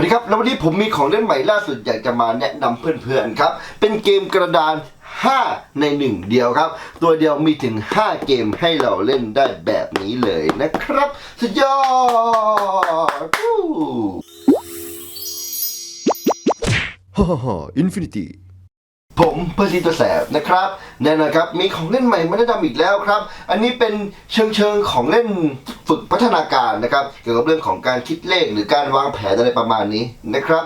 วัสดีครับ แล้ววันนี้ผมมีของเล่นใหม่ล่าสุดอยากจะมาแนะนำเพื่อนๆครับ เป็นเกมกระดาน 5 ใน 1 เดียวครับ ตัวเดียวมีถึง 5 เกมให้เราเล่นได้แบบนี้เลยนะครับ สุดยอดฮ่าฮ่าฮ่าอินฟินิตี้ ผมเพอร์ซีตัวแสบนะครับแน่นอนครับมีของเล่นใหม่มาแนะนำอีกแล้วครับ อันนี้เป็นเชิงเชิงของเล่นฝึกพัฒนาการนะครับ เกี่ยวกับเรื่องของการคิดเลขหรือการวางแผนอะไรประมาณนี้นะครับ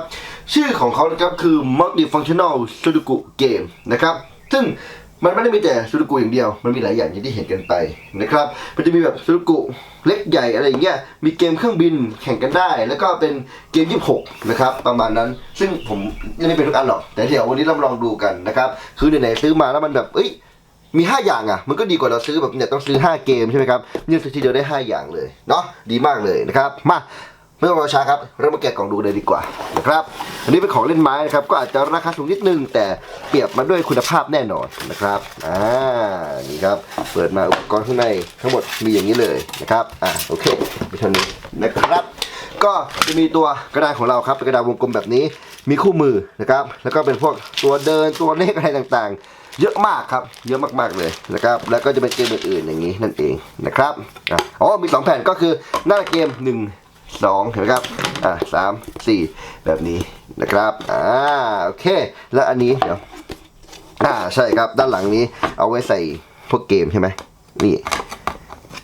ชื่อของเขานะครับคือ multifunctional Sudoku Game นะครับซึ่ง มันไม่ได้มีแต่ซูดูกุอย่างเดียว มันมีหลายอย่างอย่างที่เห็นกันไปนะครับ มันจะมีแบบซูดูกุเล็กใหญ่อะไรอย่างเงี้ย มีเกมเครื่องบินแข่งกันได้ แล้วก็เป็นเกม 26 นะครับ ประมาณนั้น ซึ่งผมยังไม่เป็นทุกอันหรอก แต่เดี๋ยววันนี้เราลองดูกันนะครับ คือไหนๆซื้อมาแล้วมันแบบ เอ้ย มี 5 อย่างอะ มันก็ดีกว่าเราซื้อแบบเนี่ยต้องซื้อ 5 เกมใช่ไหมครับนี่ซื้อทีเดียวได้ 5 อย่างเลย เนาะ ดีมากเลยนะครับ มา ไม่ต้องรอช้าครับเรามาแกะกล่องดูเลยดีกว่านะครับอันนี้เป็นของเล่นไม้นะครับก็อาจจะราคาสูงนิดนึงแต่เปรียบมาด้วยคุณภาพแน่นอนนะครับอ่านี่ครับเปิดมาอุปกรณ์ข้างในทั้งหมดมีอย่างนี้เลยนะครับอ่าโอเคไปเท่านี้นะครับก็จะมีตัวกระดานของเราครับเป็นกระดานวงกลมแบบนี้มีคู่มือนะครับแล้วก็เป็นพวกตัวเดินตัวเลขอะไรต่างๆ เยอะมากครับเยอะมากๆเลยนะครับแล้วก็จะเป็นเกมอื่นๆอย่างนี้นั่นเองนะครับอ๋อมีสองแผ่นก็คือหน้าเกมหนึ่ง สองเห็นไหมครับ อ่าสามสี่แบบนี้นะครับ อ่า โอเค แล้วอันนี้เดี๋ยว อ่า ใช่ครับ ด้านหลังนี้เอาไว้ใส่พวกเกมใช่ไหมนี่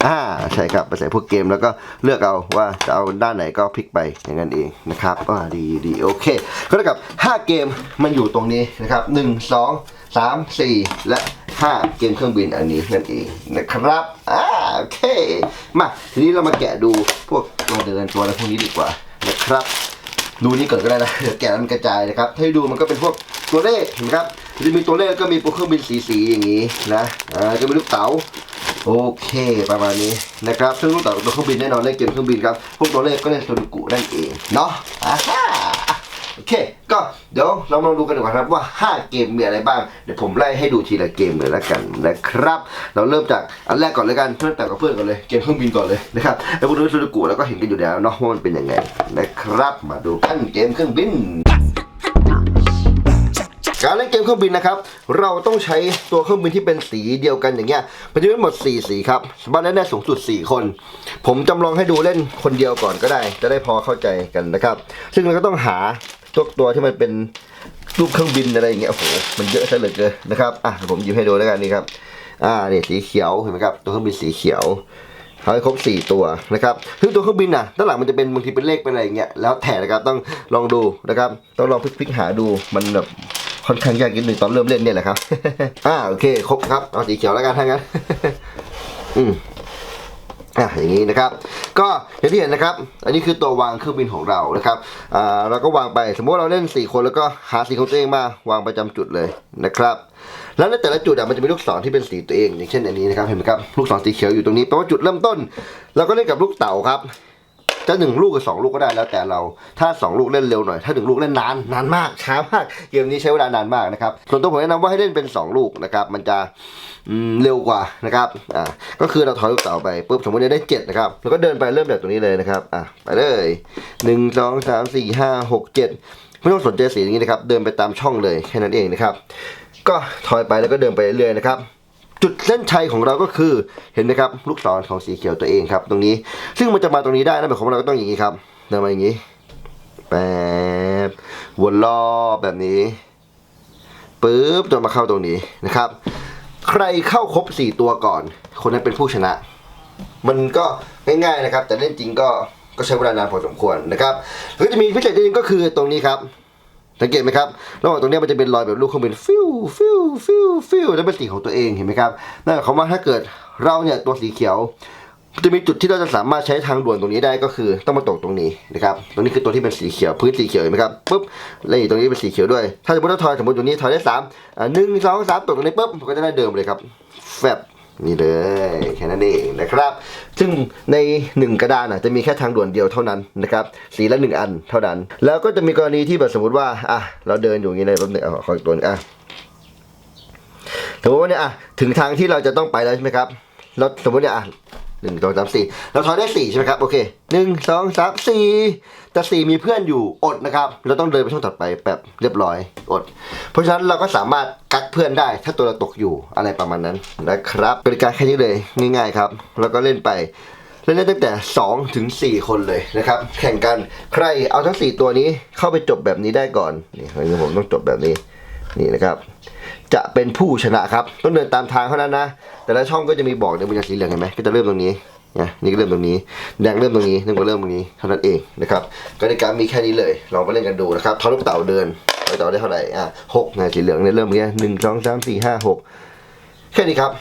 อ่า ใช่ครับ ไปใส่พวกเกมแล้วก็เลือกเอาว่าจะเอาด้านไหนก็พลิกไปอย่างนั้นเองนะครับ อ่า ดีดีโอเค ก็เท่ากับ 5 เกมมันอยู่ตรงนี้นะครับ 1 2 3 4 และ 5 เกมเครื่องบินอันนี้นั่นเองนะครับ อ่า โอเค มา ทีนี้เรามาแกะดูพวก ตัวเดินตัวอะไรพวกนี้ดีกว่านะครับ ดูนี่ก่อนก็ได้นะเดี๋ยวแกะมันกระจายนะครับให้ดูมันก็เป็นพวกตัวเลขเห็นไหมครับจะมีตัวเลขแล้วก็มีพวกเครื่องบินสีๆอย่างนี้นะอ่าจะมีลูกเต๋าโอเคประมาณนี้นะครับซึ่งลูกเต๋าตัวเครื่องบินแน่นอนเล่นเกมเครื่องบินครับพวกตัวเลขก็เล่นโซลูกุนั่นเองเนาะอ่าฮะ โอเค ก็เดี๋ยวเรามาดูกันดีกว่าครับว่า 5 เกมมีอะไรบ้าง เดี๋ยวผมไล่ให้ดูทีละเกมเลยแล้วกันนะครับ เราเริ่มจากอันแรกก่อนเลยกันเพื่อนแต่กับเพื่อนก่อนเลยเกมเครื่องบินก่อนเลยนะครับแล้วพวกนี้โซลูกุเราก็เห็นกันอยู่แล้วเนาะว่ามันเป็นยังไงนะครับ มาดูกันเกมเครื่องบินการเล่นเกมเครื่องบินนะครับ เราต้องใช้ตัวเครื่องบินที่เป็นสีเดียวกันอย่างเงี้ยมันจะมีทั้งหมด 4 สีครับสามารถเล่นได้สูงสุด 4 คน ผมจำลองให้ดูเล่นคนเดียวก่อนก็ได้ จะได้พอเข้าใจกันนะครับ ซึ่งเราก็ต้องหา ตัวตัวที่มันเป็นรูปเครื่องบินอะไรอย่างเงี้ยโอ้โหมันเยอะซะเหลือเกินนะครับอะผมหยิบให้ดูแล้วกันนี่ครับอ่านี่ยสีเขียวเห็นไหมครับตัวเครื่องบินสีเขียวเอาให้ครบ 4 ตัวนะครับซึ่งตัวเครื่องบินน่ะด้านหลังมันจะเป็นบางทีเป็นเลขเป็นอะไรอย่างเงี้ยแล้วแต่นะครับต้องลองดูนะครับต้องลองพลิกๆหาดูมันแบบค่อนข้างยากนิดหนึ่งตอนเริ่มเล่นเนี่ยแหละครับอ่าโอเคครบครับเอาสีเขียวแล้วกันถ้างั้นอืม อะอย่างนี้นะครับ ก็อย่างที่เห็นนะครับ อันนี้คือตัววางเครื่องบินของเรานะครับอ่าเราก็วางไปสมมติเราเล่น 4 คนแล้วก็หาสีของตัวเองมาวางประจำจุดเลยนะครับ แล้วในแต่ละจุดอะมันจะมีลูกศรที่เป็นสีตัวเอง อย่างเช่นอันนี้นะครับเห็นไหมครับลูกศรสีเขียวอยู่ตรงนี้แปลว่าจุดเริ่มต้นเราก็เล่นกับลูกเต่าครับ จะหนึ่งลูกกับสองลูกก็ได้แล้วแต่เรา ถ้าสองลูกเล่นเร็วหน่อย ถ้าหนึ่งลูกเล่นนานนานมากช้ามาก เกมนี้ใช้เวลานานมากนะครับ ส่วนตัวผมแนะนำว่าให้เล่นเป็นสองลูกนะครับ มันจะเร็วกว่านะครับ อ่า ก็คือเราถอยลูกเต๋าไปปุ๊บสมมติได้เจ็ดนะครับ แล้วก็เดินไปเริ่มจากตรงนี้เลยนะครับ อะไปเลยหนึ่งสองสามสี่ห้าหกเจ็ดไม่ต้องสนใจสีอย่างนี้นะครับ เดินไปตามช่องเลยแค่นั้นเองนะครับ ก็ถอยไปแล้วก็เดินไปเรื่อยๆนะครับ จุดเส้นชัยของเราก็คือเห็นไหมครับลูกศรของสีเขียวตัวเองครับ ตรงนี้ ซึ่งมันจะมาตรงนี้ได้นะหมายความว่าเราก็ต้องอย่างนี้ครับเดินมาอย่างนี้แป๊บวนรอบแบบนี้ปึ๊บจนมาเข้าตรงนี้นะครับ ใครเข้าครบสี่ตัวก่อน คนนั้นเป็นผู้ชนะ มันก็ง่ายๆนะครับ แต่เล่นจริงก็ก็ใช้เวลานานพอสมควรนะครับแล้วก็จะมีพิเศษจริงก็คือตรงนี้ครับ สังเกตไหมครับระหว่างตรงนี้มันจะเป็นรอยแบบลูกเครื่องบินฟิวฟิวฟิวฟิวแล้วเป็นสีของตัวเองเห็นไหมครับนั่นหมายความว่าถ้าเกิดเราเนี่ยตัวสีเขียวจะมีจุดที่เราจะสามารถใช้ทางด่วนตรงนี้ได้ก็คือต้องมาตกตรงนี้นะครับ ตรงนี้คือตัวที่เป็นสีเขียวพื้นสีเขียวเห็นไหมครับปุ๊บแล้วตรงนี้เป็นสีเขียวด้วย ถ้าสมมติเราทอยสมมติตรงนี้ทอยได้สามหนึ่งสองสามตกตรงนี้ปุ๊บก็จะได้เดิมเลยครับแฟบ นี่เลยแค่นั้นเองนะครับ ซึ่งในหนึ่งกระดานอะจะมีแค่ทางด่วนเดียวเท่านั้นนะครับสีละหนึ่งอันเท่านั้น แล้วก็จะมีกรณีที่แบบสมมติว่าอะเราเดินอยู่อย่างนี้เลยแป๊บนึงเอาขออีกตัวนึงอะสมมติว่าเนี่ยอะถึงทางที่เราจะต้องไปแล้วใช่ไหมครับแล้วสมมติเนี่ยอะ หนึ่งสองสามสี่เราทอยได้สี่ใช่ไหมครับ โอเคหนึ่งสองสามสี่แต่สี่มีเพื่อนอยู่อดนะครับ เราต้องเดินไปช่องถัดไปแบบเรียบร้อยอด เพราะฉะนั้นเราก็สามารถกักเพื่อนได้ ถ้าตัวเราตกอยู่อะไรประมาณนั้นนะครับกติการแค่นี้เลยง่ายๆครับ แล้วก็เล่นไปเล่นได้ตั้งแต่ 2 ถึง 4 คนเลยนะครับ แข่งกันใครเอาทั้ง 4 ตัวนี้เข้าไปจบแบบนี้ได้ก่อนนี่ผมต้องจบแบบนี้นี่นะครับ จะเป็นผู้ชนะครับ ต้องเดินตามทางเท่านั้นนะ แต่ละช่องก็จะมีบอกในบรรยากาศสีเหลืองเห็นไหมก็จะเริ่มตรงนี้นะนี่ก็เริ่มตรงนี้ แดงเริ่มตรงนี้นึกว่าเริ่มตรงนี้เท่านั้นเองนะครับกติกามีแค่นี้เลยลองไปเล่นกันดูนะครับเท่าลูกเต่าเดินไปต่อได้เท่าไหร่อะหกนะสีเหลืองเนี่ยเริ่มเงี้ยหนึ่งสองสามสี่ห้าหก แค่นี้ครับ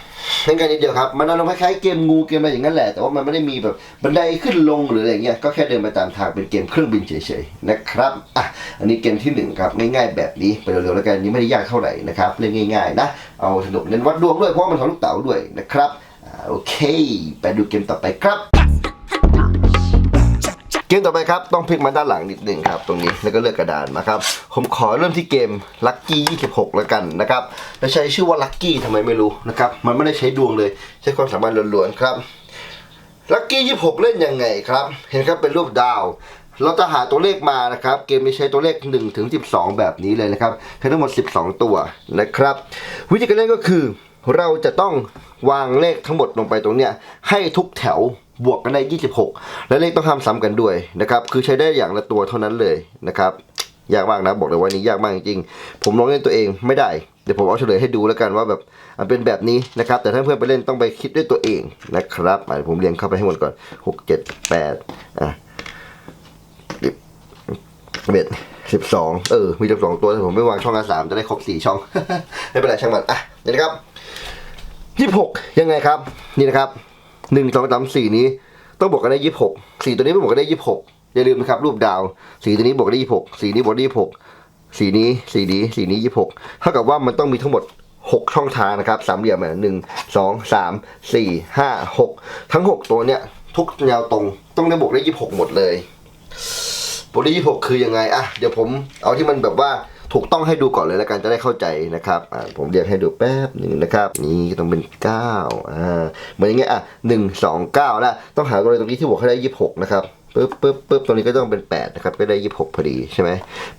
เล่นกันนิดเดียวครับ มันอารมณ์คล้ายๆเกมงูเกมอะไรอย่างนั้นแหละ แต่ว่ามันไม่ได้มีแบบบันไดขึ้นลงหรืออะไรเงี้ย ก็แค่เดินไปตามทางเป็นเกมเครื่องบินเฉยๆนะครับ อะ อันนี้เกมที่หนึ่งครับ ง่ายๆแบบนี้ไปเร็วๆแล้วกันนี้ไม่ได้ยากเท่าไหร่นะครับ เล่นง่ายๆนะ เอาสนุกเน้นวัดดวงด้วยเพราะมันทำลูกเต๋าด้วยนะครับอโอเค ไปดูเกมต่อไปครับ เกมต่อไปครับต้องพลิกมาด้านหลังนิดหนึ่งครับตรงนี้แล้วก็เลือกกระดานมาครับผมขอเริ่มที่เกม Lucky 26 แล้วกันนะครับและใช้ชื่อว่า Lucky ทำไมไม่รู้นะครับมันไม่ได้ใช้ดวงเลยใช้ความสามารถล้วนๆครับ Lucky 26 เล่นยังไงครับ เห็นครับเป็นรูปดาว เราจะหาตัวเลขมานะครับ เกมนี้ใช้ตัวเลข1ถึง12 แบบนี้เลยนะครับใช้ทั้งหมด 12 ตัวนะครับ วิธีการเล่นก็คือ เราจะต้องวางเลขทั้งหมดลงไปตรงเนี้ยให้ทุกแถว บวกกันได้ 26 และเลขต้องห้ามซ้ำกันด้วยนะครับ คือใช้ได้อย่างละตัวเท่านั้นเลยนะครับ ยากมากนะ บอกเลยว่านี้ยากมากจริงๆ ผมลองเล่นตัวเองไม่ได้ เดี๋ยวผมเอาเฉลยให้ดูแล้วกันว่าแบบมันเป็นแบบนี้นะครับ แต่ถ้าเพื่อนไปเล่นต้องไปคิดด้วยตัวเองนะครับอะผมเรียงเข้าไปให้หมดก่อน 6 7 8 อะสิบเอ็ดสิบสองเออ มีสิบสองตัวแต่ผมไม่วางช่องละสามจะได้ครบสี่ช่อง ไม่เป็นไรช่างมัน อะเดี๋ยวนะครับยี่หกยังไงครับ นี่นะครับ หนึ่งสองสามสี่นี้ ต้องบวกกันได้ยี่สิบหกสีตัวนี้ไม่บวกกันได้ยี่สิบหกอย่าลืมนะครับรูปดาวสีตัวนี้บวกได้ยี่สิบหกสีนี้บวกได้ยี่สิบหกสีนี้สีนี้สีนี้ยี่สิบหกเท่ากับว่ามันต้องมีทั้งหมดหกช่องทางนะครับสามเหลี่ยมหนึ่งสองสามสี่ห้าหกทั้งหกตัวเนี้ยทุกแนวตรงต้องได้บวกได้ยี่สิบหกหมดเลยบทที่ยี่สิบหกคือยังไงอะเดี๋ยวผมเอาที่มันแบบว่า ถูกต้องให้ดูก่อนเลยแล้วกันจะได้เข้าใจนะครับผมเรียกให้ดูแป๊บหนึ่งนะครับนี่ต้องเป็นเก้าอ่าเหมือนอย่างเงี้ยอะหนึ่งสองเก้าแล้วต้องหาตัวเลขตรงนี้ที่บวกให้ได้ยี่หกนะครับปึ๊บปึ๊บปึ๊บตรงนี้ก็ต้องเป็นแปดนะครับ ก็ได้ยี่หกพอดีใช่ไหม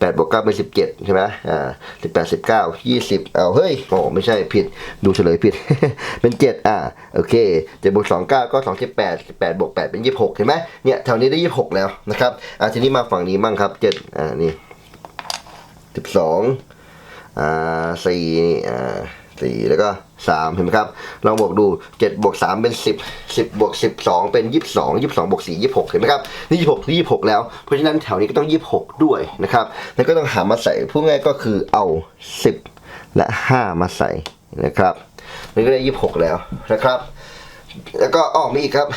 แปดบวกเก้าเป็นสิบเจ็ดใช่ไหมอ่าสิบแปดสิบเก้ายี่สิบเอาเฮ้ย โอ้ไม่ใช่ผิด ดูเฉลยผิด เป็นเจ็ดอ่า โอเคเจ็ดบวกสองเก้าก็สองสิบแปดสิบแปดบวกแปดเป็นยี่หกเห็นไหมเนี่ย แถวนี้ได้ยี่หกแล้วนะครับ อ่าทีนี้มาฝั่งนี้มั่งครับเจ็ดอ่า นี่ สิบสองอ่าสี่อ่าสี่แล้วก็สามเห็นไหมครับ ลองบวกดูเจ็ดบวกสามเป็นสิบสิบบวกสิบสองเป็นยี่สิบสองยี่สิบสองบวกสี่ยี่สิบหกเห็นไหมครับ นี่ยี่สิบหกนี่ยี่สิบหกแล้ว เพราะฉะนั้นแถวนี้ก็ต้องยี่สิบหกด้วยนะครับ แล้วก็ต้องหามาใส่พูดง่ายก็คือเอาสิบและห้ามาใส่นะครับนี่ก็ได้ยี่สิบหกแล้วนะครับ แล้วก็ออกมีอีกครับ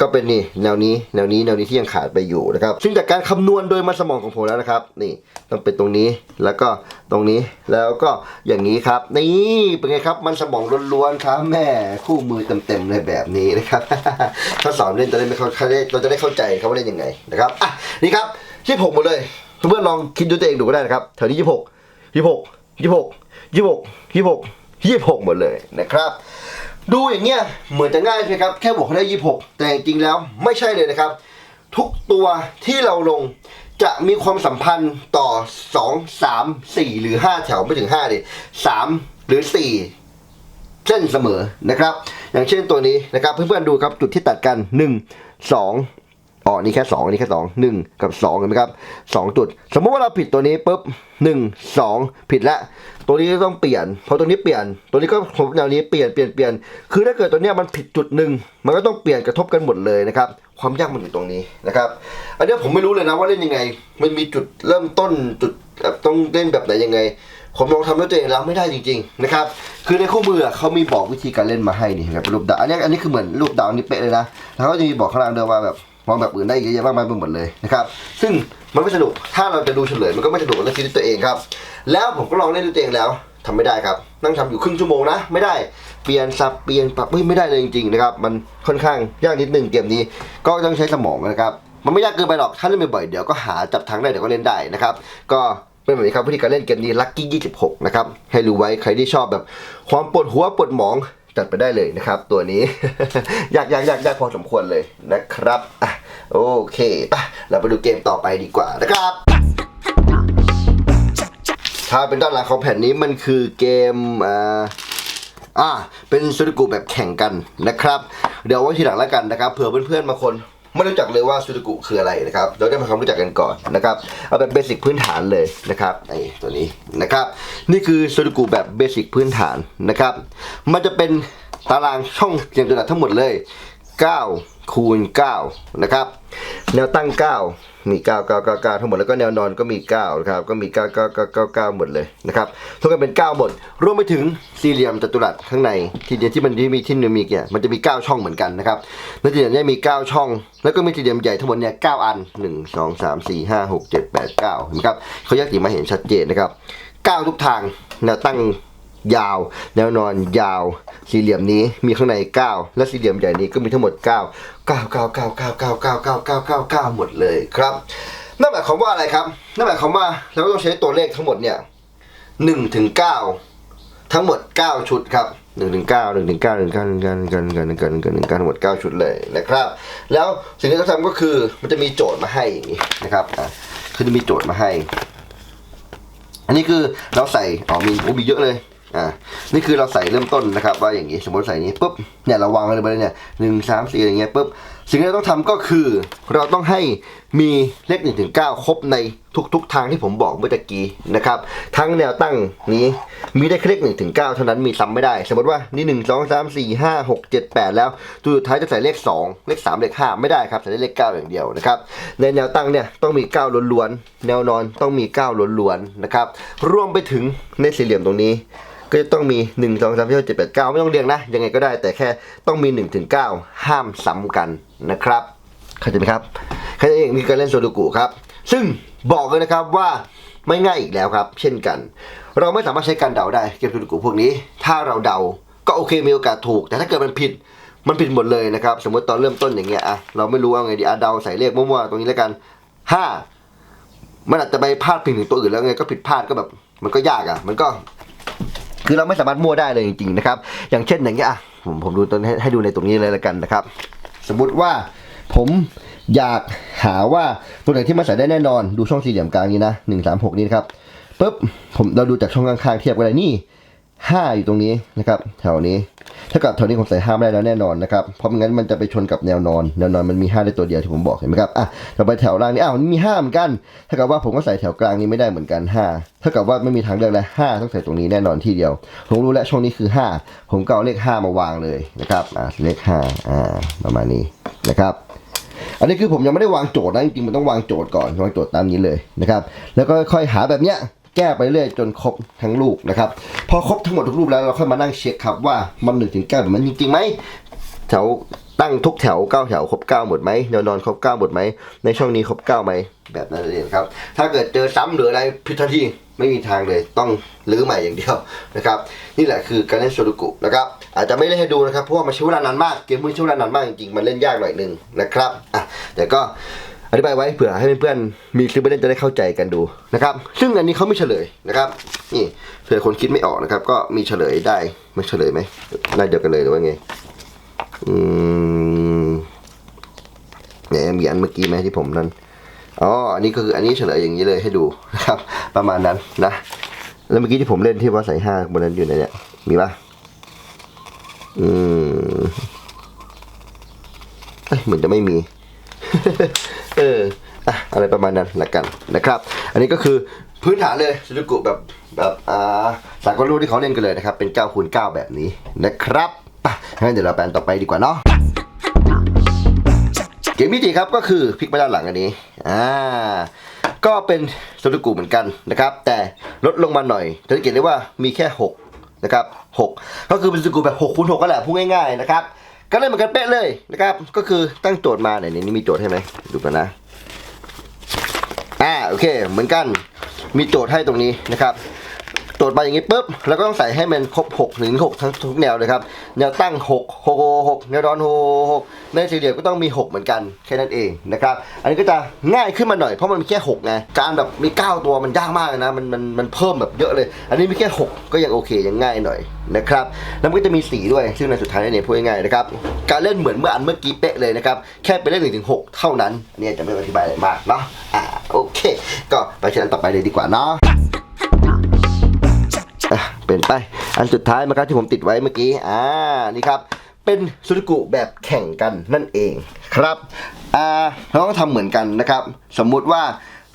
ก็เป็นนี่แนวนี้แนวนี้แนวนี้ที่ยังขาดไปอยู่นะครับ ซึ่งจากการคำนวณโดยมันสมองของผมแล้วนะครับนี่ต้องเป็นตรงนี้แล้วก็ตรงนี้แล้วก็อย่างนี้ครับ นี่เป็นไงครับมันสมองล้วนๆครับแม่คู่มือเต็มๆเลยแบบนี้นะครับถ้าสอนเล่นจะได้ไม่เข้าเราจะได้เข้าใจครับว่าเล่นยังไงนะครับอะนี่ครับยี่หกหมดเลยเพื่อนลองคิดดูตัวเองดูก็ได้นะครับแถวนี้ยี่หกยี่หกยี่หกยี่หกยี่หกยี่หกหมดเลยนะครับ ดูอย่างเงี้ยเหมือนจะง่ายใช่ไหมครับแค่บวกให้ได้ยี่หกแต่จริงแล้วไม่ใช่เลยนะครับ ทุกตัวที่เราลงจะมีความสัมพันธ์ต่อ 2 3 4 หรือ 5 แถวไม่ถึง5ดิ3หรือ 4 เส้นเสมอนะครับ อย่างเช่นตัวนี้นะครับเพื่อนๆดูครับจุดที่ตัดกัน 1 2 อ๋อนี่แค่2อันนี้แค่2 1 กับ 2เห็นไหมครับ2จุด สมมุติว่าเราผิดตัวนี้ปุ๊บ1 2 ผิดละ ตัวนี้ก็ต้องเปลี่ยนพอตัวนี้เปลี่ยน ตัวนี้ก็ผมแนวนี้เปลี่ยนเปลี่ยนเปลี่ยน คือถ้าเกิดตัวเนี้ยมันผิดจุดหนึ่งมันก็ต้องเปลี่ยนกระทบกันหมดเลยนะครับ ความยากมันอยู่ตรงนี้นะครับ อันนี้ผมไม่รู้เลยนะว่าเล่นยังไง มันมีจุดเริ่มต้นจุดแบบต้องเล่นแบบไหนยังไง ผมลองทำด้วยตัวเองแล้วไม่ได้จริง ๆนะครับ คือในคู่มือเขามีบอกวิธีการเล่นมาให้นี่ครับรูปดาวอันนี้อันนี้คือเหมือนรูปดาวนี่เป๊ะเลยนะแล้วก็จะมีบอกข้างล่างด้วยว่าแบบ มองแบบอื่นได้เยอะแยะมากมายไปหมดเลยนะครับ ซึ่งมันไม่สนุก ถ้าเราจะดูเฉลยมันก็ไม่สนุกเราคิดด้วยตัวเองครับ แล้วผมก็ลองเล่นด้วยตัวเองแล้วทำไม่ได้ครับ นั่งทำอยู่ครึ่งชั่วโมงนะ ไม่ได้ เปลี่ยนสับ เปลี่ยนปรับเฮ้ยไม่ได้เลยจริงๆนะครับ มันค่อนข้างยากนิดนึงเกมนี้ ก็ต้องใช้สมองนะครับ มันไม่ยากเกินไปหรอก ถ้าเล่นบ่อยๆเดี๋ยวก็หาจับทางได้เดี๋ยวก็เล่นได้นะครับ ก็เป็นแบบนี้ครับวิธีการเล่นเกมนี้ Lucky 26นะครับ ให้รู้ไว้ใครที่ชอบแบบความปวดหัวปวดหมอง จัดไปได้เลยนะครับ ตัวนี้ อยากอยากอยากอยากพอสมควรเลยนะครับอะโอเคปะเราไปดูเกมต่อไปดีกว่านะครับถ้าเป็นด้านหลังของแผ่นนี้มันคือเกมอ่าอ่าเป็นซูด o กุแบบแข่งกันนะครับ เดี๋ยวไว้ทีหลังแล้วกันนะครับเผื่อเพื่อนๆบางคน ไม่รู้จักเลยว่าซูดูกุคืออะไรนะครับเราได้มาความรู้จักกันก่อนนะครับเอาแบบเบสิกพื้นฐานเลยนะครับไอ้ตัวนี้นะครับ นี่คือซูดูกุแบบเบสิกพื้นฐานนะครับ มันจะเป็นตารางช่องเรียงตัวหนักทั้งหมดเลย 9 คูณ 9 นะครับ แนวตั้ง 9 มี 9 9 9 9 ทั้งหมด แล้วก็แนวนอนก็มี 9 นะครับ ก็มี 9 9 9 9 9 หมดเลยนะครับทุกกันเป็น 9 หมด รวมไปถึงสี่เหลี่ยมจัตุรัสข้างใน ที่เดียวที่มันที่มีที่หนึงมีเนี่ย มันจะมี 9 ช่องเหมือนกันนะครับในสี่เหลี่ยมเนี่ยมี 9 ช่อง แล้วก็มีสี่เหลี่ยมใหญ่ทั้งหมดเนี่ย9อัน 1 2 3 4 5 6 7 8 9เห็นไหมครับเขาแยกสีมาเห็นชัดเจนนะครับ 9 ทุกทางแนวตั้ง ยาว แนวนอนยาว สี่เหลี่ยมนี้มีข้างใน 9 และสี่เหลี่ยมใหญ่นี้ก็มีทั้งหมด9 9 9 9 9 9 9 9 9 9 9 หมดเลยครับนั่นหมายความว่าอะไรครับนั่นหมายความว่าเราต้องใช้ตัวเลขทั้งหมดเนี่ย1ถึง9ทั้งหมด9ชุดครับ1ถึง9 1ถึง9 1 9 1 9 1 9 1 9 1 9 1 9 1 9ทั้งหมด9ชุดเลยนะครับ แล้วสิ่งที่เราทำก็คือมันจะมีโจทย์มาให้อย่างนี้นะครับอะคือจะมีโจทย์มาให้ อันนี้คือเราใส่อ๋อมีโอ้มีเยอะเลย อ่านี่คือเราใส่เริ่มต้นนะครับ ว่าอย่างนี้สมมติใส่นี้ปุ๊บเนี่ยเราวางไว้เลยเนี่ยหนึ่งสามสี่อย่างเงี้ยปุ๊บสิ่งที่เราต้องทำก็คือ เราต้องให้มีเลขหนึ่งถึงเก้าครบในทุกๆทางที่ผมบอกเมื่อตะกี้นะครับ ทั้งแนวตั้งนี้มีได้แค่เลขหนึ่งถึงเก้าเท่านั้นมีซ้ำไม่ได้ สมมติว่านี่หนึ่งสองสามสี่ห้าหกเจ็ดแปดแล้วตัวสุดท้ายจะใส่เลขสองเลขสามเลขห้าไม่ได้ครับใส่ได้เลขเก้าอย่างเดียวนะครับในแนวตั้งเนี่ยต้องมีเก้าล้วนๆแนวนอนต้องมีเก้าล้วนๆนะครับรวมไปถึงในสี่เหลี่ยมตรงนี้ ก็จะต้องมี 1 2 3 4 5 7 8 9 ไม่ต้องเรียงนะ ยังไงก็ได้แต่แค่ต้องมี 1 ถึง 9 ห้ามซ้ำกันนะครับเข้าใจไหมครับแค่นั้นเองมีการเล่นโซดูกุครับ ซึ่งบอกเลยนะครับว่าไม่ง่ายอีกแล้วครับ เช่นกัน เราไม่สามารถใช้การเดาได้เกมโซดูกุพวกนี้ ถ้าเราเดาก็โอเคมีโอกาสถูก แต่ถ้าเกิดมันผิดมันผิดหมดเลยนะครับ สมมติตอนเริ่มต้นอย่างเงี้ยอะเราไม่รู้ว่าไงดีอะเดาใส่เลขมั่วๆตรงนี้แล้วกันห้ามันอาจจะไปพลาดพิงถึงตัวอื่นแล้วไงก็ผิดพลาดก็แบบ มันก็ยากอะมันก็ คือเราไม่สามารถมั่วได้เลยจริงๆนะครับ อย่างเช่นอย่างเงี้ยอะผมผมดูตัวให้ให้ดูในตรงนี้เลยละกันนะครับ สมมุติว่าผมอยากหาว่าตัวไหนที่มันใส่ได้แน่นอนดูช่องสี่เหลี่ยมกลางนี้นะหนึ่งสามหกนี่นะครับปุ๊บผมเราดูจากช่องข้างๆเทียบกันเลยนี่ ห้าอยู่ตรงนี้นะครับ แถวนี้ ถ้ากับแถวนี้ผมใส่ห้าไม่ได้แล้วแน่นอนนะครับ เพราะไม่งั้นมันจะไปชนกับแนวนอน แนวนอนมันมีห้าได้ตัวเดียวที่ผมบอกเห็นไหมครับอะเราไปแถวล่างนี้อ้าวมันมีห้าเหมือนกันถ้ากับว่าผมก็ใส่แถวกลางนี้ไม่ได้เหมือนกันห้าถ้ากับว่าไม่มีทางเลือกแล้วห้าต้องใส่ตรงนี้แน่นอนที่เดียว ผมรู้แล้วช่องนี้คือห้าผมก็เอาเลขห้ามาวางเลยนะครับอะเลขห้าอ่าประมาณนี้นะครับอันนี้คือผมยังไม่ได้วางโจทย์นะจริงๆมันต้องวางโจทย์ก่อนวางโจทย์ตามนี้เลยนะครับ แล้วก็ค่อยหาแบบเนี้ย แก้ไปเรื่อยจนครบทั้งลูกนะครับ พอครบทั้งหมดทุกรูปแล้วเราค่อยมานั่งเช็คครับว่ามันหนึ่งถึงเก้ามันจริงๆไหมแถวตั้งทุกแถวเก้าแถวครบเก้าหมดไหมแนวนอนครบเก้าหมดไหมในช่องนี้ครบเก้าไหมแบบนั้นเองครับ ถ้าเกิดเจอซ้ำหรืออะไรผิดทันทีไม่มีทางเลยต้องรื้อใหม่อย่างเดียวนะครับ นี่แหละคือการเล่นโซดูกุนะครับอาจจะไม่เล่นให้ดูนะครับเพราะว่ามันใช้เวลานานมากเกมมือใช้เวลานานมากจริงๆมันเล่นยากหน่อยนึงนะครับอะแต่ก็ อธิบายไว้เผื่อให้เพื่อนๆมีคลิปไปเล่นจะได้เข้าใจกันดูนะครับ ซึ่งอันนี้เขาไม่เฉลยนะครับ นี่เผื่อคนคิดไม่ออกนะครับ ก็มีเฉลยได้ไม่เฉลยไหมได้เดียวกันเลยหรือว่าไงอืมเนี่ยมีอันเมื่อกี้ไหมที่ผมนั่นอ๋ออันนี้ก็คืออันนี้เฉลยอย่างนี้เลยให้ดูนะครับ ประมาณนั้นนะแล้วเมื่อกี้ที่ผมเล่นที่ว่าใส่ห้าบนนั้นอยู่ไหนเนี่ยมีปะอืมเอ้ยเหมือนจะไม่มี เอออะอะไรประมาณนั้นละกันนะครับ อันนี้ก็คือพื้นฐานเลยซูดูกุแบบแบบอ่าสากลรู้ที่เขาเล่นกันเลยนะครับ เป็น9คูณ9แบบนี้นะครับไปงั้นเดี๋ยวเราแปลนต่อไปดีกว่าเนาะเกมที่สี่ครับก็คือพลิกไปด้านหลังอันนี้อ่าก็เป็นซูดูกุเหมือนกันนะครับ แต่ลดลงมาหน่อยจะสังเกตได้ว่ามีแค่ 6 นะครับ 6 ก็คือเป็นซูดูกุแบบ6คูณ6ก็แหละพูดง่ายๆนะครับ ก็เลยเหมือนกันเป๊ะเลยนะครับ ก็คือตั้งโจทย์มาไหนนี่มีโจทย์ให้ไหมดูกันนะอ่าโอเค เหมือนกันมีโจทย์ให้ตรงนี้นะครับโจทย์ทย์มาอย่างนี้ปุ๊บแล้วก็ต้องใส่ให้มันครบ6ถึง6ทั้งทุกแนวเลยครับแนวตั้ง 6 6 6 แนวดอน 6 6 ในสี่เหลี่ยมก็ต้องมี 6 เหมือนกันแค่นั้นเองนะครับ อันนี้ก็จะง่ายขึ้นมาหน่อยเพราะมันมีแค่6ไงการแบบมี 9 ตัวมันยากมากนะมันมันมันเพิ่มแบบเยอะเลย อันนี้มีแค่ 6 ก็ยังโอเคยังง่ายหน่อยนะครับแล้วมันก็จะมีสีด้วยซึ่งในสุดท้ายเนี่ยพูดง่ายๆนะครับการเล่นเหมือนเมื่ออันเมื่อกี้เป๊ะเลยนะครับแค่ไปเล่น1ถึง6เท่านั้นเนี่ยจะไม่อธิบายอะไรมากเนาะอ่าโอเค ก็ไปเชิญอันต่อไปเลยดีกว่าเนาะอะเป็นไปอันสุดท้ายนะครับที่ผมติดไว้เมื่อกี้อ่านี่ครับ เป็นสุดกุแบบแข่งกันนั่นเองครับเราต้องทำเหมือนกันนะครับ สมมุติว่า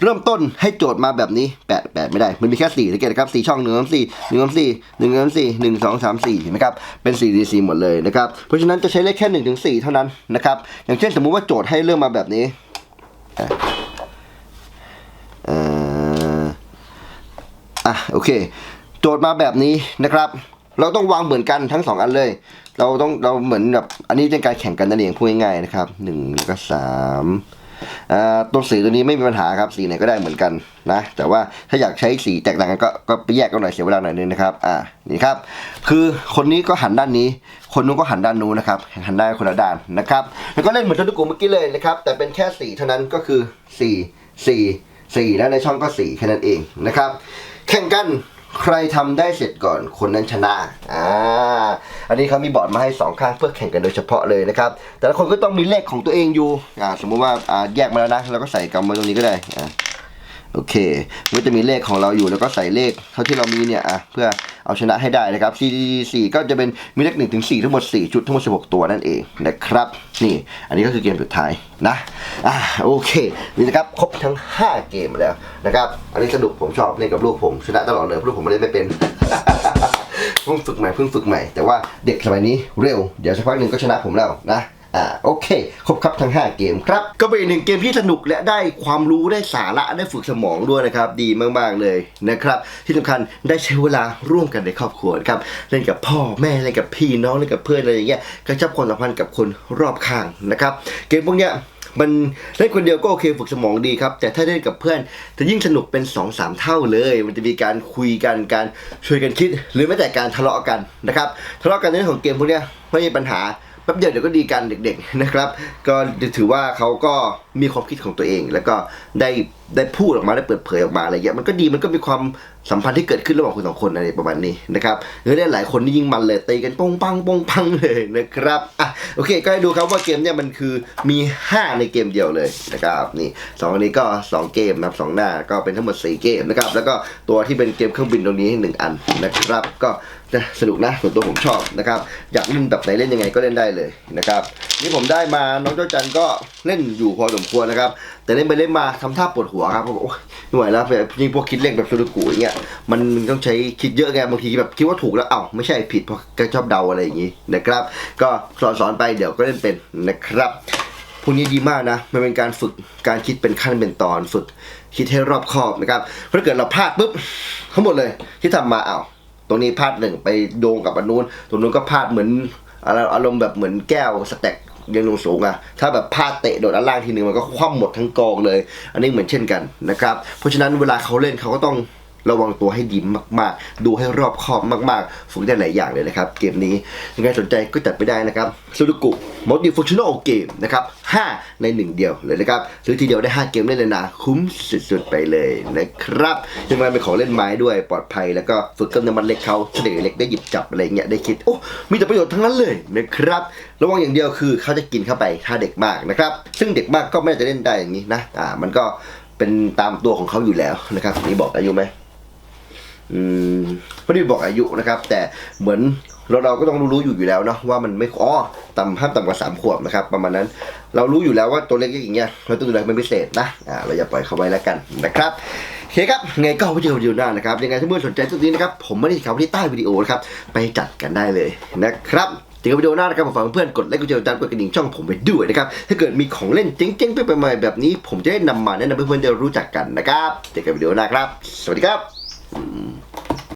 เริ่มต้นให้โจทย์มาแบบนี้แปดแปดไม่ได้ มันมีแค่สี่สังเกตนะครับสี่ช่องหนึ่งสองสี่หนึ่งสองสี่หนึ่งสองสี่หนึ่งสองสามสี่เห็นไหมครับ เป็นสี่ดีซีหมดเลยนะครับ เพราะฉะนั้นจะใช้เลขแค่หนึ่งถึงสี่เท่านั้นนะครับ อย่างเช่นสมมุติว่าโจทย์ให้เริ่มมาแบบนี้อะเอ่ออะโอเค โจทย์มาแบบนี้นะครับ เราต้องวางเหมือนกันทั้งสองอันเลย เราต้องเราเหมือนแบบอันนี้เป็นการแข่งกันนั่นเองพูดง่ายๆนะครับหนึ่งแล้วก็สามตัวสีตัวนี้ไม่มีปัญหาครับสีไหนก็ได้เหมือนกันนะแต่ว่าถ้าอยากใช้สีแตกต่างกันก็ก็ไปแยกกันหน่อยเสียเวลาหน่อยนึงนะครับอ่านี่ครับคือคนนี้ก็หันด้านนี้ คนนู้นก็หันด้านนู้นนะครับหันได้คนละด้านนะครับแล้วก็เล่นเหมือนทุกกลุ่มเมื่อกี้เลยนะครับแต่เป็นแค่สีเท่านั้นก็คือสี่สี่สี่แล้วในช่องก็สีแค่นั้นเองนะครับแข่งกัน ใครทำได้เสร็จก่อนคนนั้นชนะอ่าอันนี้เขามีบอร์ดมาให้สองข้างเพื่อแข่งกันโดยเฉพาะเลยนะครับ แต่ละคนก็ต้องมีเลขของตัวเองอยู่อ่าสมมุติว่าอ่าแยกมาแล้วนะเราก็ใส่กำไว้ตรงนี้ก็ได้อ่าโอเคมันจะมีเลขของเราอยู่แล้วก็ใส่เลขเท่าที่เรามีเนี่ยอะเพื่อ เอาชนะให้ได้นะครับ C D 4ก็จะเป็นมีเลข1ถึง4ทั้งหมด 4 ชุดทั้งหมด 16 ตัวนั่นเองนะครับ นี่ อันนี้ก็คือเกมสุดท้ายนะอะโอเค นี่นะครับ ครบทั้ง 5 เกมแล้วนะครับ อันนี้สนุกผมชอบเล่นกับลูกผม ชนะตลอดเลยลูกผมไม่เล่นไม่เป็นเพิ่งฝึกใหม่เพิ่งฝึกใหม่ แต่ว่าเด็กสมัยนี้เร็ว เดี๋ยวสักพักหนึ่งก็ชนะผมแล้วนะ อ่าโอเค ครบครับทั้ง 5 เกมครับ ก็เป็นอีกหนึ่งเกมที่สนุกและได้ความรู้ได้สาระได้ฝึกสมองด้วยนะครับ ดีมาก ๆ เลยนะครับ ที่สำคัญได้ใช้เวลาร่วมกันในครอบครัวครับ เล่นกับพ่อแม่เล่นกับพี่น้องเล่นกับเพื่อนอะไรอย่างเงี้ยกระชับความสัมพันธ์กับคนรอบข้างนะครับ เกมพวกเนี้ยมันเล่นคนเดียวก็โอเคฝึกสมองดีครับ แต่ถ้าเล่นกับเพื่อนจะยิ่งสนุกเป็น2อสามเท่าเลย มันจะมีการคุยกันการช่วยกันคิด หรือแม้แต่การทะเลาะกันนะครับทะเลาะกันในเรื่องของเกมพวกเนี้ยไม่มีปัญหา แป๊บเดียวเดี๋ยวก็ดีกันเด็กๆนะครับ ก็ถือว่าเขาก็ มีความคิดของตัวเอง แล้วก็ได้ได้พูดออกมาได้เปิดเผยออกมาอะไรเงี้ยมันก็ดีมันก็มีความสัมพันธ์ที่เกิดขึ้นระหว่างคนสองคนอะไรประมาณนี้นะครับหรือได้หลายคนนี่ยิ่งมันเลยตีกันปงปังปงปังเลยนะครับอะโอเค ก็ให้ดูครับว่าเกมเนี่ยมันคือมี 5 ในเกมเดียวเลยนะครับนี่สองอันนี้ก็ 2 เกมนะครับสองหน้าก็เป็นทั้งหมด 4 เกมนะครับแล้วก็ตัวที่เป็นเกมเครื่องบินตรงนี้1อันนะครับ ก็จะสนุกนะส่วนตัวผมชอบนะครับอยากเล่นแบบไหนเล่นยังไงก็เล่นได้เลยนะครับนี่ผมได้มาน้องเจ้าจันก็เล่นอยู่พอสมควรนะครับ แต่เล่นไปเล่นมาทำท่าปวดหัวครับผมโอ้ยไม่ไหวแล้วแบบยิ่งพวกคิดเลขแบบสุดกุอย่างเงี้ยมันต้องใช้คิดเยอะไงบางทีแบบคิดว่าถูกแล้วเอ้าไม่ใช่ผิดเพราะแกชอบเดาอะไรอย่างงี้นะครับ ก็สอนสอนไปเดี๋ยวก็เล่นเป็นนะครับพวกนี้ดีมากนะ มันเป็นการฝึกการคิดเป็นขั้นเป็นตอนฝึกคิดให้รอบคอบนะครับเพราะถ้าเกิดเราพลาดปุ๊บทั้งหมดเลยที่ทำมาเอ้าตรงนี้พลาดหนึ่งไปโดงกับอันนู้นตรงนู้นก็พลาดเหมือนอารมณ์แบบเหมือนแก้วสแต็ก ยังลงสูงอะถ้าแบบพลาดเตะโดดอันล่างทีนึงมันก็คว่ำหมดทั้งกองเลย อันนี้เหมือนเช่นกันนะครับ เพราะฉะนั้นเวลาเขาเล่นเขาก็ต้อง ระวังตัวให้ดีมากๆ ดูให้รอบคอบมากๆ ฝึกได้หลายอย่างเลยนะครับ เกมนี้ยังไงสนใจก็จัดไปได้นะครับซูดุกุมัลติฟังชั่นอลเกมนะครับ 5 ใน 1 เดียวเลยนะครับ ซื้อทีเดียวได้ 5 เกมได้เลยนะ คุ้มสุดๆไปเลยนะครับยังไงเป็นของเล่นไม้ด้วยปลอดภัย แล้วก็ฝึกกล้ามเนื้อมัดเล็กเขาเฉลยเล็กได้หยิบจับอะไรเงี้ยได้คิดโอ้มีแต่ประโยชน์ทั้งนั้นเลยนะครับระวังอย่างเดียวคือเขาจะกินเข้าไปถ้าเด็กมากนะครับ ซึ่งเด็กมากก็ไม่จะเล่นได้อย่างนี้นะอ่ามันก็เป็นตามตัวของเขาอยู่แล้วนะครับนี่บอกอายุไหม อืมไม่ได้บอกอายุนะครับ แต่เหมือนเราเราก็ต้องรู้ๆอยู่อยู่แล้วเนาะว่ามันไม่อ๋อต่ำห้ามต่ำกว่าสามขวบนะครับ ประมาณนั้น เรารู้อยู่แล้วว่าตัวเล็กอย่างเงี้ยเราต้องดูแลเป็นพิเศษนะอ่าเราอย่าปล่อยเขาไว้แล้วกันนะครับโอเคครับไงก็ไว้เจอกันวิดีโอหน้านะครับยังไงถ้าเพื่อนสนใจตัวนี้นะครับผมไม่ได้ข่าวที่ใต้วิดีโอนะครับไปจัดกันได้เลยนะครับเจอกันวิดีโอหน้านะครับผมฝากเพื่อนกดไลค์กดแชร์ตามกดกระดิ่งช่องผมไปด้วยนะครับถ้าเกิดมีของเล่นเจ๋งๆไปใหม่ๆแบบนี้ ผมจะได้นำมาแนะนำเพื่อนๆได้รู้จักกันนะครับเจอกันวิดีโอหน้าครับ สวัสดีครับ 嗯